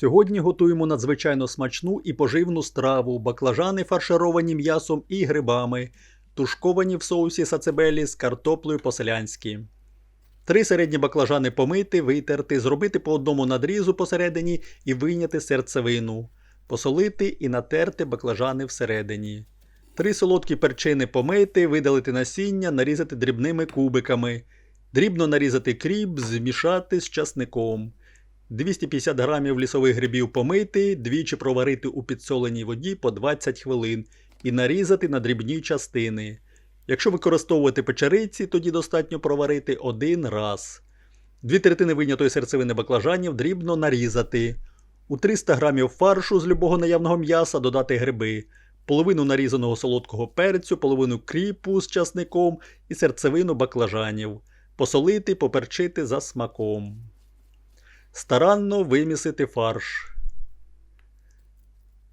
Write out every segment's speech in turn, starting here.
Сьогодні готуємо надзвичайно смачну і поживну страву, баклажани фаршировані м'ясом і грибами, тушковані в соусі сацебелі з картоплею по-селянськи. Три середні баклажани помити, витерти, зробити по одному надрізу посередині і вийняти серцевину, посолити і натерти баклажани всередині. Три солодкі перчини помити, видалити насіння, нарізати дрібними кубиками, дрібно нарізати кріп, змішати з часником. 250 грамів лісових грибів помити, двічі проварити у підсоленій воді по 20 хвилин і нарізати на дрібні частини. Якщо використовувати печериці, тоді достатньо проварити один раз. Дві третини вийнятої серцевини баклажанів дрібно нарізати. У 300 грамів фаршу з любого наявного м'яса додати гриби, половину нарізаного солодкого перцю, половину кріпу з часником і серцевину баклажанів. Посолити, поперчити за смаком. Старанно вимісити фарш.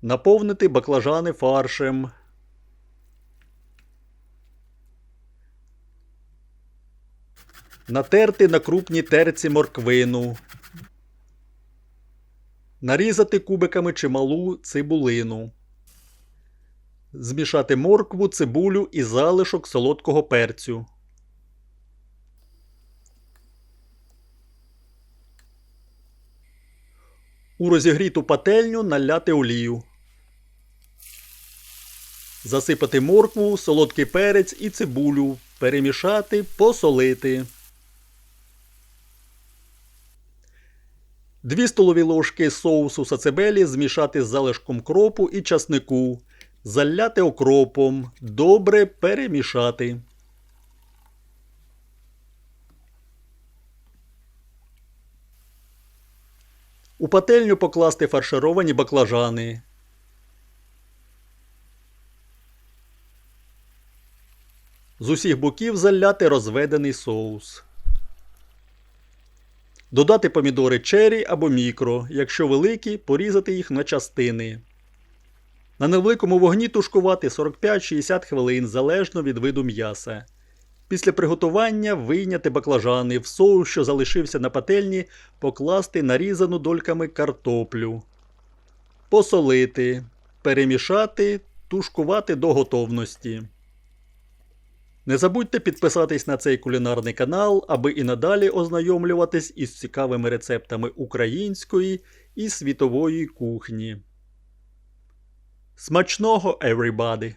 Наповнити баклажани фаршем. Натерти на крупній терці морквину. Нарізати кубиками чималу цибулину. Змішати моркву, цибулю і залишок солодкого перцю. У розігріту пательню наляти олію. Засипати моркву, солодкий перець і цибулю. Перемішати, посолити. 2 столові ложки соусу сацебелі змішати з залишком кропу і часнику. Заляти окропом. Добре перемішати. У пательню покласти фаршировані баклажани. З усіх боків заляти розведений соус. Додати помідори чері або мікро, якщо великі, порізати їх на частини. На невеликому вогні тушкувати 45-60 хвилин залежно від виду м'яса. Після приготування вийняти баклажани, в соус, що залишився на пательні, покласти нарізану дольками картоплю. Посолити, перемішати, тушкувати до готовності. Не забудьте підписатись на цей кулінарний канал, аби і надалі ознайомлюватись із цікавими рецептами української і світової кухні. Смачного, everybody!